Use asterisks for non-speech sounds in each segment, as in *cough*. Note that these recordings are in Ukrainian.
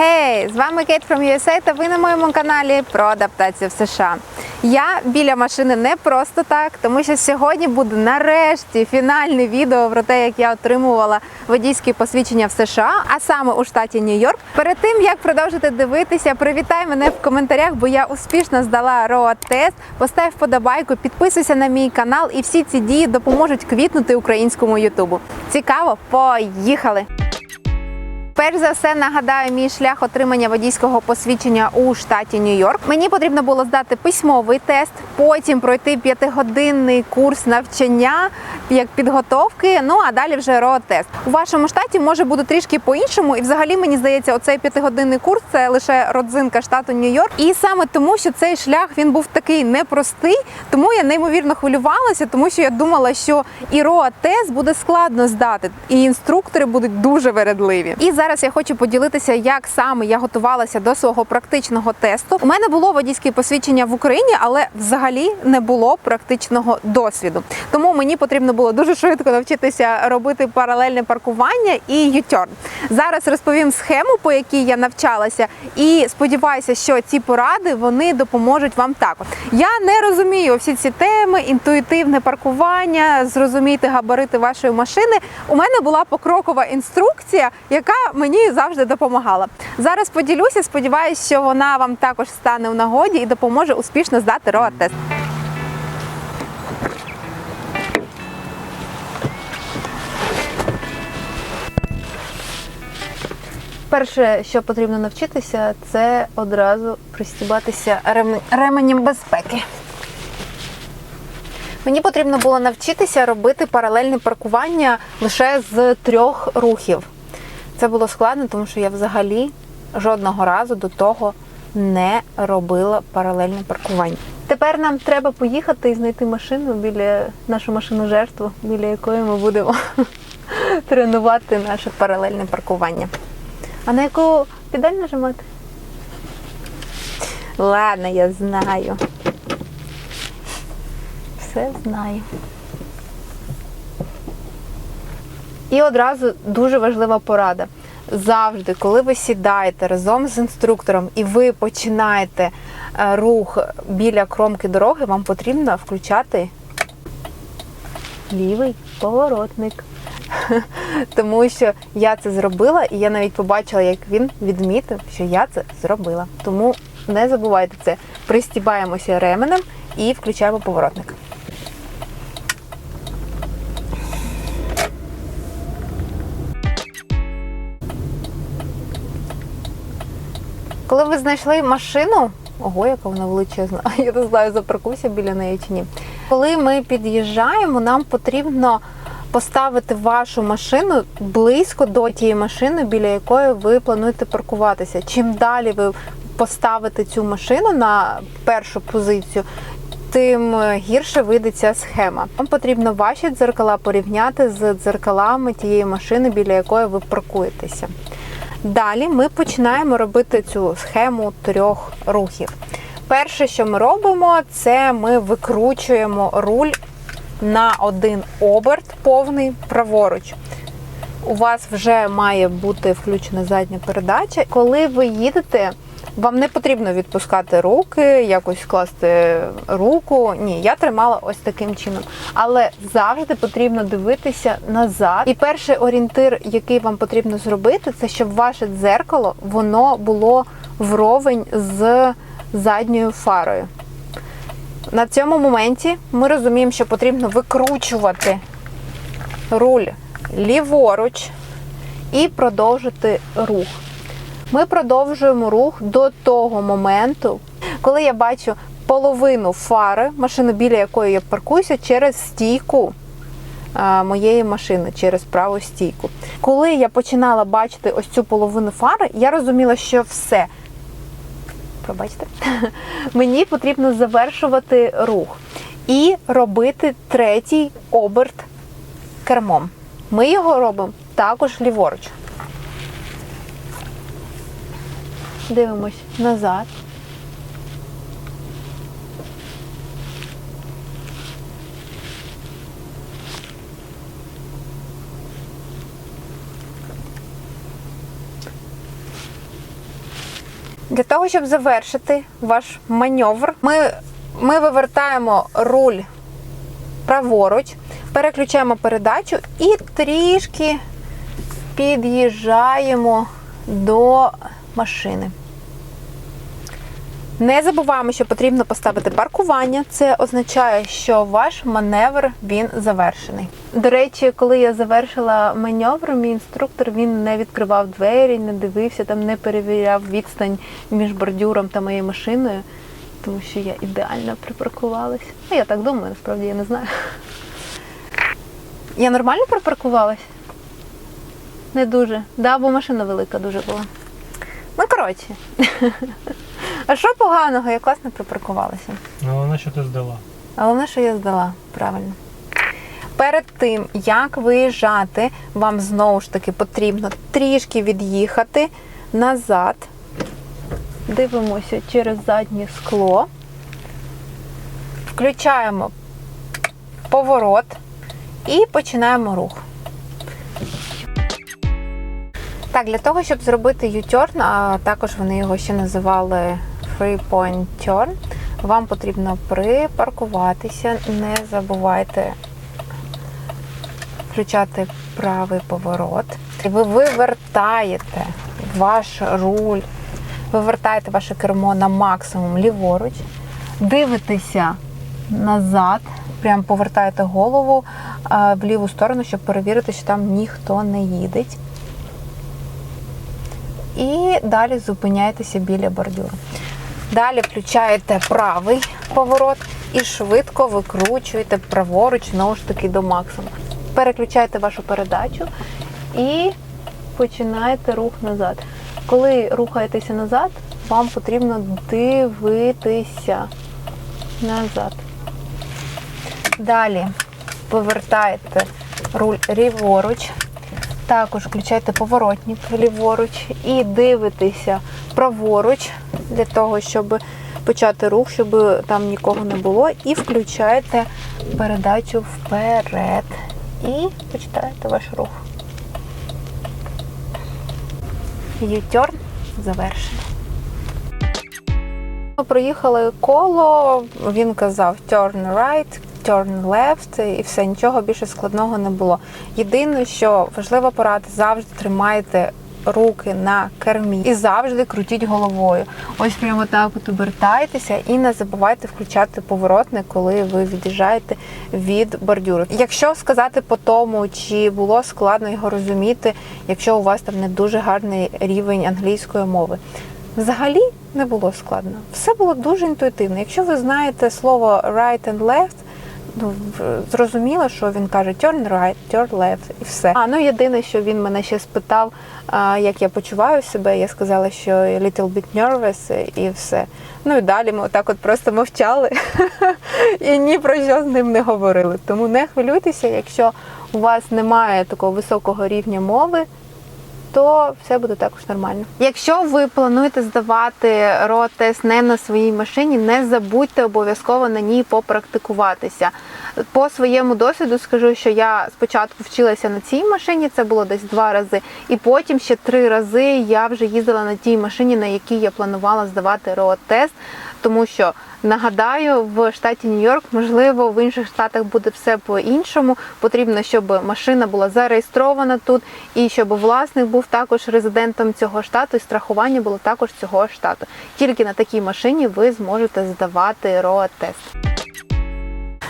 Хей, з вами Кейт from USA та ви на моєму каналі про адаптацію в США. Я біля машини не просто так, тому що сьогодні буде нарешті фінальне відео про те, як я отримувала водійські посвідчення в США, а саме у штаті Нью-Йорк. Перед тим як продовжити дивитися, привітай мене в коментарях, бо я успішно здала роад тест. Постав вподобайку, підписуйся на мій канал, і всі ці дії допоможуть квітнути українському Ютубу. Цікаво, поїхали! Перш за все нагадаю мій шлях отримання водійського посвідчення у штаті Нью-Йорк. Мені потрібно було здати письмовий тест, потім пройти п'ятигодинний курс навчання як підготовки. Ну а далі вже роад-тест. У вашому штаті може бути трішки по-іншому, і взагалі мені здається, оцей п'ятигодинний курс це лише родзинка штату Нью-Йорк. І саме тому, що цей шлях він був такий непростий, тому я неймовірно хвилювалася, тому що я думала, що і роад-тест буде складно здати, і інструктори будуть дуже вередливі. І зараз я хочу поділитися, як саме я готувалася до свого практичного тесту. У мене було водійське посвідчення в Україні, але взагалі не було практичного досвіду. Тому мені потрібно було дуже швидко навчитися робити паралельне паркування і U-turn. Зараз розповім схему, по якій я навчалася, і сподіваюся, що ці поради вони допоможуть вам також. Я не розумію всі ці теми, інтуїтивне паркування, зрозуміти габарити вашої машини. У мене була покрокова інструкція, яка мені завжди допомагала. Зараз поділюся. Сподіваюся, що вона вам також стане в нагоді і допоможе успішно здати роад-тест. Перше, що потрібно навчитися, це одразу пристібатися ременем безпеки. Мені потрібно було навчитися робити паралельне паркування лише з трьох рухів. Це було складно, тому що я взагалі жодного разу до того не робила паралельне паркування. Тепер нам треба поїхати і знайти машину біля нашу машину жертву, біля якої ми будемо *laughs* тренувати наше паралельне паркування. А на яку педаль нажимати? Ладно, я знаю. Все знаю. І одразу дуже важлива порада. Завжди, коли ви сідаєте разом з інструктором і ви починаєте е, рух біля кромки дороги, вам потрібно включати лівий поворотник. *laughs* Тому що я це зробила, і я навіть побачила, як він відмітив, що я це зробила. Тому не забувайте це. Пристібаємося ременем і включаємо поворотник. Коли ви знайшли машину, ого, яка вона величезна, *laughs* я не знаю, запаркуюся біля неї чи ні. Коли ми під'їжджаємо, нам потрібно поставити вашу машину близько до тієї машини, біля якої ви плануєте паркуватися. Чим далі ви поставите цю машину на першу позицію, тим гірше вийде ця схема. Вам потрібно ваші дзеркала порівняти з дзеркалами тієї машини, біля якої ви паркуєтеся. Далі ми починаємо робити цю схему трьох рухів. Перше, що ми робимо, це ми викручуємо руль на один оберт повний праворуч. У вас вже має бути включена задня передача. Коли ви їдете, вам не потрібно відпускати руки, якось класти руку. Ні, я тримала ось таким чином. Але завжди потрібно дивитися назад. І перший орієнтир, який вам потрібно зробити, це щоб ваше дзеркало воно було вровень з задньою фарою. На цьому моменті ми розуміємо, що потрібно викручувати руль ліворуч і продовжити рух. Ми продовжуємо рух до того моменту, коли я бачу половину фари, машини, біля якої я паркуюся, через стійку моєї машини, через праву стійку. Коли я починала бачити ось цю половину фари, я розуміла, що все. Пробачте, *laughs* мені потрібно завершувати рух і робити третій оберт кермом. Ми його робимо також ліворуч. Дивимось назад. Для того, щоб завершити ваш маневр, ми, ми вивертаємо руль праворуч, переключаємо передачу і трішки під'їжджаємо до машини. Не забуваємо, що потрібно поставити паркування. Це означає, що ваш маневр він завершений. До речі, коли я завершила маневр, мій інструктор він не відкривав двері, не дивився, там не перевіряв відстань між бордюром та моєю машиною, тому що я ідеально припаркувалась. Ну, я так думаю, насправді я не знаю. Я нормально припаркувалась? Не дуже. Да, бо машина велика дуже була. Ну, коротше. *laughs* А що поганого? Я класно припаркувалася. Ну, Головне, що ти здала. А Головне, що я здала правильно. Перед тим, як виїжджати, вам знову ж таки потрібно трішки від'їхати назад. Дивимося через заднє скло. Включаємо поворот і починаємо рух. Так, для того, щоб зробити U-turn, а також вони його ще називали Free Point Turn, вам потрібно припаркуватися, не забувайте включати правий поворот. Ви вивертаєте ваш руль, вивертаєте ваше кермо на максимум ліворуч, дивитеся назад, прям повертаєте голову в ліву сторону, щоб перевірити, що там ніхто не їде. І далі зупиняйтеся біля бордюру. Далі включаєте правий поворот і швидко викручуєте праворуч, знову ж таки до максимуму. Переключаєте вашу передачу і починаєте рух назад. Коли рухаєтеся назад, вам потрібно дивитися назад. Далі повертаєте руль ліворуч, також включайте поворотник ліворуч і дивитеся праворуч для того, щоб почати рух, щоб там нікого не було. І включаєте передачу вперед. І починаєте ваш рух. U-turn завершено. Проїхали коло, він казав turn right, turn left і все, нічого більше складного не було. Єдине, що важлива порада, завжди тримайте руки на кермі і завжди крутіть головою. Ось прямо так от обертайтеся і не забувайте включати поворотник, коли ви від'їжджаєте від бордюру. Якщо сказати по тому, чи було складно його розуміти, якщо у вас там не дуже гарний рівень англійської мови. Взагалі не було складно. Все було дуже інтуїтивно. Якщо ви знаєте слово right and left, ну зрозуміло, що він каже turn right, turn left і все. А ну єдине, що він мене ще спитав, як я почуваю себе. Я сказала, що little bit nervous і все. Ну і далі ми отак от просто мовчали *laughs* і ні про що з ним не говорили. Тому не хвилюйтеся, якщо у вас немає такого високого рівня мови то все буде також нормально. Якщо ви плануєте здавати РО-тест не на своїй машині, не забудьте обов'язково на ній попрактикуватися. По своєму досвіду скажу, що я спочатку вчилася на цій машині, це було десь два рази, і потім ще три рази я вже їздила на тій машині, на якій я планувала здавати РО-тест, тому що Нагадаю, в штаті Нью-Йорк, можливо, в інших штатах буде все по-іншому. Потрібно, щоб машина була зареєстрована тут, і щоб власник був також резидентом цього штату, і страхування було також цього штату. Тільки на такій машині ви зможете здавати РОА-тест.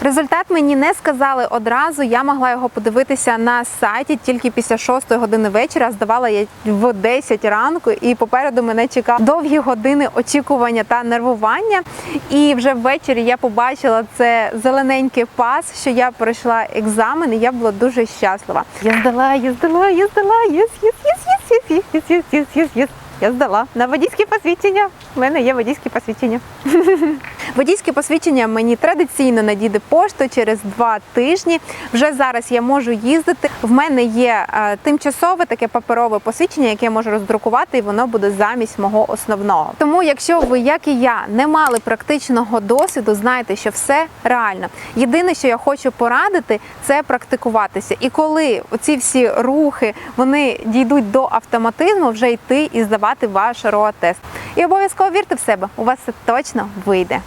Результат мені не сказали одразу. Я могла його подивитися на сайті тільки після 6 години вечора. Здавала я в 10 ранку, і попереду мене чекав довгі години очікування та нервування. І вже ввечері я побачила це зелененький пас, що я пройшла екзамен, і я була дуже щаслива. Я здала, я здала, я здала, єс, єс, єс, єс, єс, єс, єс, єс, єс, єс. Я здала на водійське посвідчення. У мене є водійське посвідчення. Водійське посвідчення мені традиційно надійде пошту через два тижні. Вже зараз я можу їздити. В мене є е, тимчасове таке паперове посвідчення, яке я можу роздрукувати, і воно буде замість мого основного. Тому, якщо ви, як і я, не мали практичного досвіду, знайте, що все реально. Єдине, що я хочу порадити, це практикуватися. І коли ці всі рухи вони дійдуть до автоматизму, вже йти і здавати ваш РОА-тест. І обов'язково вірте в себе, у вас це точно вийде.